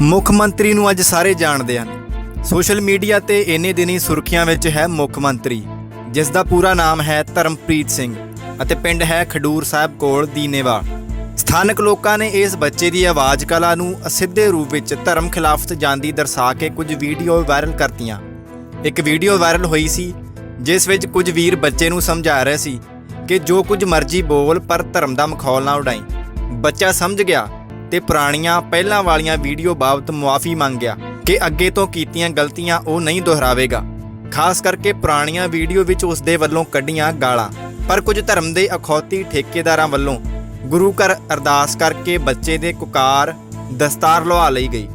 ਮੁੱਖ ਮੰਤਰੀ ਨੂੰ ਅੱਜ ਸਾਰੇ ਜਾਣਦੇ ਹਨ। ਸੋਸ਼ਲ ਮੀਡੀਆ ਤੇ ਇੰਨੇ ਦਿਨੀ ਸੁਰਖੀਆਂ ਵਿੱਚ ਹੈ ਮੁੱਖ ਮੰਤਰੀ, ਜਿਸ ਦਾ ਪੂਰਾ ਨਾਮ ਹੈ ਧਰਮਪ੍ਰੀਤ ਸਿੰਘ ਅਤੇ ਪਿੰਡ ਹੈ ਖਡੂਰ ਸਾਹਿਬ ਕੋਲ ਦੀਨੇਵਾ। ਸਥਾਨਕ ਲੋਕਾਂ ਨੇ ਇਸ ਬੱਚੇ ਦੀ ਆਵਾਜ਼ ਕਲਾ ਨੂੰ ਅਸਿੱਧੇ ਰੂਪ ਵਿੱਚ ਧਰਮ ਖਿਲਾਫਤ ਜਾਂਦੀ ਦਰਸਾ ਕੇ ਕੁਝ ਵੀਡੀਓ ਵਾਇਰਲ ਕਰਤੀਆਂ। ਇੱਕ ਵੀਡੀਓ ਵਾਇਰਲ ਹੋਈ ਸੀ, ਜਿਸ ਵਿੱਚ ਕੁਝ ਵੀਰ ਬੱਚੇ ਨੂੰ ਸਮਝਾ ਰਹੇ ਸੀ ਕਿ ਜੋ ਕੁਝ ਮਰਜ਼ੀ ਬੋਲ ਪਰ ਧਰਮ ਦਾ ਮਖੌਲ ਨਾ ਉਡਾਈ। ਬੱਚਾ ਸਮਝ ਗਿਆ ਤੇ ਪੁਰਾਣੀਆਂ ਪਹਿਲਾਂ ਵਾਲੀਆਂ ਵੀਡੀਓ ਬਾਬਤ ਮੁਆਫੀ ਮੰਗ ਗਿਆ ਕਿ ਅੱਗੇ ਤੋਂ ਕੀਤੀਆਂ ਗਲਤੀਆਂ ਉਹ ਨਹੀਂ ਦੁਹਰਾਵੇਗਾ। ਖਾਸ ਕਰਕੇ ਪੁਰਾਣੀਆਂ ਵੀਡੀਓ ਵਿੱਚ ਉਸ ਦੇ ਵੱਲੋਂ ਕੱਢੀਆਂ ਗਾਲਾਂ। ਪਰ ਕੁਝ ਧਰਮ ਦੇ ਅਖੌਤੀ ਠੇਕੇਦਾਰਾਂ ਵੱਲੋਂ ਗੁਰੂ ਘਰ ਅਰਦਾਸ ਕਰਕੇ ਬੱਚੇ ਦੇ ਕੁਕਾਰ ਦਸਤਾਰ ਲਵਾ ਲਈ ਗਈ।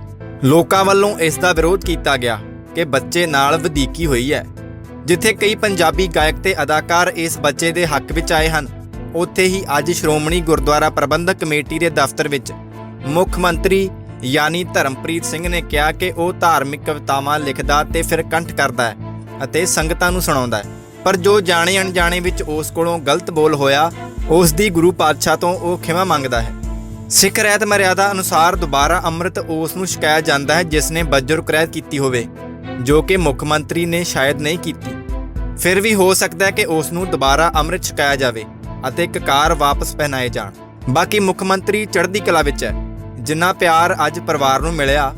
ਲੋਕਾਂ ਵੱਲੋਂ ਇਸ ਦਾ ਵਿਰੋਧ ਕੀਤਾ ਗਿਆ ਕਿ ਬੱਚੇ ਨਾਲ ਵਧੀਕੀ ਹੋਈ ਹੈ। ਜਿੱਥੇ ਕਈ ਪੰਜਾਬੀ ਗਾਇਕ ਤੇ ਅਦਾਕਾਰ ਇਸ ਬੱਚੇ ਦੇ ਹੱਕ ਵਿੱਚ ਆਏ ਹਨ, ਉੱਥੇ ਹੀ ਅੱਜ ਸ਼੍ਰੋਮਣੀ ਗੁਰਦੁਆਰਾ ਪ੍ਰਬੰਧਕ ਕਮੇਟੀ ਦੇ ਦਫ਼ਤਰ ਵਿੱਚ ਮੁੱਖ ਮੰਤਰੀ ਯਾਨੀ ਧਰਮਪ੍ਰੀਤ ਸਿੰਘ ਨੇ ਕਿਹਾ ਕਿ ਉਹ ਧਾਰਮਿਕ ਕਵਿਤਾਵਾਂ ਲਿਖਦਾ ਤੇ ਫਿਰ ਕੰਠ ਕਰਦਾ ਹੈ ਅਤੇ ਸੰਗਤਾਂ ਨੂੰ ਸੁਣਾਉਂਦਾ ਹੈ। ਪਰ ਜੋ ਜਾਣੇ ਅਣਜਾਣੇ ਵਿੱਚ ਉਸ ਕੋਲੋਂ ਗਲਤ ਬੋਲ ਹੋਇਆ, ਉਸ ਦੀ ਗੁਰੂ ਪਾਤਸ਼ਾਹ ਤੋਂ ਉਹ ਖਿਮਾ ਮੰਗਦਾ ਹੈ। ਸਿੱਖ ਰਹਿਤ ਮਰਿਆਦਾ ਅਨੁਸਾਰ ਦੁਬਾਰਾ ਅੰਮ੍ਰਿਤ ਉਸ ਨੂੰ ਛਕਾਇਆ ਜਾਂਦਾ ਹੈ ਜਿਸ ਨੇ ਬੱਜਰ ਕਰੈਤ ਕੀਤੀ ਹੋਵੇ, ਜੋ ਕਿ ਮੁੱਖ ਮੰਤਰੀ ਨੇ ਸ਼ਾਇਦ ਨਹੀਂ ਕੀਤੀ। ਫਿਰ ਵੀ ਹੋ ਸਕਦਾ ਹੈ ਕਿ ਉਸ ਨੂੰ ਦੁਬਾਰਾ ਅੰਮ੍ਰਿਤ ਛਕਾਇਆ ਜਾਵੇ ਅਤੇ ਕਕਾਰ ਵਾਪਸ ਪਹਿਨਾਏ ਜਾਣ। ਬਾਕੀ ਮੁੱਖ ਮੰਤਰੀ ਚੜ੍ਹਦੀ ਕਲਾ ਵਿੱਚ ਹੈ। ਜਿੰਨਾ ਪਿਆਰ ਅੱਜ ਪਰਿਵਾਰ ਨੂੰ ਮਿਲਿਆ,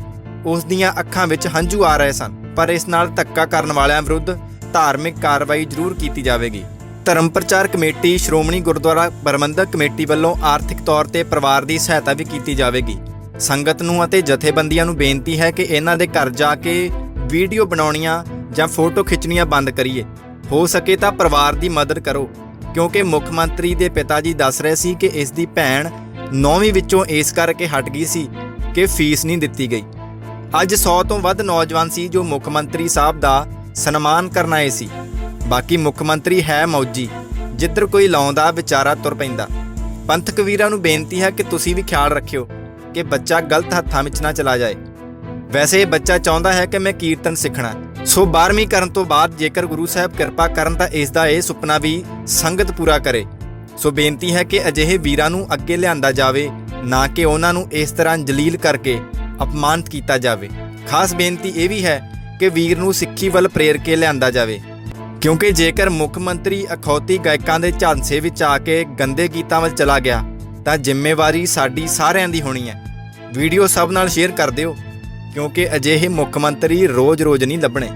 ਉਸ ਦੀਆਂ ਅੱਖਾਂ ਵਿੱਚ ਹੰਝੂ ਆ ਰਹੇ ਸਨ, ਪਰ ਇਸ ਨਾਲ ਧੱਕਾ ਕਰਨ ਵਾਲਿਆਂ ਵਿਰੁੱਧ ਧਾਰਮਿਕ ਕਾਰਵਾਈ ਜ਼ਰੂਰ ਕੀਤੀ ਜਾਵੇਗੀ। ਧਰਮ ਪ੍ਰਚਾਰ ਕਮੇਟੀ ਸ਼੍ਰੋਮਣੀ ਗੁਰਦੁਆਰਾ ਪ੍ਰਬੰਧਕ ਕਮੇਟੀ ਵੱਲੋਂ ਆਰਥਿਕ ਤੌਰ ਤੇ ਪਰਿਵਾਰ ਦੀ ਸਹਾਇਤਾ ਵੀ ਕੀਤੀ ਜਾਵੇਗੀ। ਸੰਗਤ ਨੂੰ ਅਤੇ ਜਥੇਬੰਦੀਆਂ ਨੂੰ ਬੇਨਤੀ ਹੈ ਕਿ ਇਹਨਾਂ ਦੇ ਘਰ ਜਾ ਕੇ ਵੀਡੀਓ ਬਣਾਉਣੀਆਂ ਜਾਂ ਫੋਟੋ ਖਿੱਚਣੀਆਂ ਬੰਦ ਕਰੀਏ। ਹੋ ਸਕੇ ਤਾਂ ਪਰਿਵਾਰ ਦੀ ਮਦਦ ਕਰੋ, ਕਿਉਂਕਿ ਮੁੱਖ ਮੰਤਰੀ ਦੇ ਪਿਤਾ ਜੀ ਦੱਸ ਰਹੇ ਸੀ ਕਿ ਇਸ ਦੀ ਭੈਣ ਨੌਵੀਂ ਵਿੱਚੋਂ ਇਸ ਕਰਕੇ ਹਟ ਗਈ ਸੀ ਕਿ ਫੀਸ ਨਹੀਂ ਦਿੱਤੀ ਗਈ। ਅੱਜ 100 ਤੋਂ ਵੱਧ ਨੌਜਵਾਨ ਸੀ ਜੋ ਮੁੱਖ ਮੰਤਰੀ ਸਾਹਿਬ ਦਾ ਸਨਮਾਨ ਕਰਨ ਆਏ ਸੀ। ਬਾਕੀ ਮੁੱਖ ਮੰਤਰੀ ਹੈ ਮੌਜੀ, ਜਿੱਧਰ ਕੋਈ ਲਾਉਂਦਾ ਵਿਚਾਰਾ ਤੁਰ ਪੈਂਦਾ। ਪੰਥਕ ਵੀਰਾਂ ਨੂੰ ਬੇਨਤੀ ਹੈ ਕਿ ਤੁਸੀਂ ਵੀ ਖਿਆਲ ਰੱਖਿਓ ਕਿ ਬੱਚਾ ਗਲਤ ਹੱਥਾਂ ਵਿੱਚ ਨਾ ਚਲਾ ਜਾਏ। ਵੈਸੇ ਇਹ ਬੱਚਾ ਚਾਹੁੰਦਾ ਹੈ ਕਿ ਮੈਂ ਕੀਰਤਨ ਸਿੱਖਣਾ। ਸੋ 12ਵੀਂ ਕਰਨ ਤੋਂ ਬਾਅਦ ਜੇਕਰ ਗੁਰੂ ਸਾਹਿਬ ਕਿਰਪਾ ਕਰਨ ਤਾਂ ਇਸ ਦਾ ਇਹ ਸੁਪਨਾ ਵੀ ਸੰਗਤ ਪੂਰਾ ਕਰੇ। ਸੋ ਬੇਨਤੀ ਹੈ ਕਿ ਅਜਿਹੇ ਵੀਰਾਂ ਨੂੰ ਅੱਗੇ ਲਿਆਂਦਾ ਜਾਵੇ, ਨਾ ਕਿ ਉਹਨਾਂ ਨੂੰ ਇਸ ਤਰ੍ਹਾਂ ਜਲੀਲ ਕਰਕੇ ਅਪਮਾਨਿਤ ਕੀਤਾ ਜਾਵੇ। ਖਾਸ ਬੇਨਤੀ ਇਹ ਵੀ ਹੈ ਕਿ ਵੀਰ ਨੂੰ ਸਿੱਖੀ ਵੱਲ ਪ੍ਰੇਰ ਕੇ ਲਿਆਂਦਾ ਜਾਵੇ। ਕਿਉਂਕਿ ਜੇਕਰ ਮੁੱਖ ਮੰਤਰੀ ਅਖੌਤੀ ਗਾਇਕਾਂ ਦੇ ਝਾਂਸੇ ਵਿੱਚ ਆ ਕੇ ਗੰਦੇ ਗੀਤਾਂ ਵੱਲ ਚਲਾ ਗਿਆ, ਤਾਂ ਜ਼ਿੰਮੇਵਾਰੀ ਸਾਡੀ ਸਾਰਿਆਂ ਦੀ ਹੋਣੀ ਹੈ। ਵੀਡੀਓ ਸਭ ਨਾਲ ਸ਼ੇਅਰ ਕਰ ਦਿਓ, ਕਿਉਂਕਿ ਅਜਿਹੇ ਮੁੱਖ ਮੰਤਰੀ ਰੋਜ਼-ਰੋਜ਼ ਨਹੀਂ ਲੱਭਣੇ।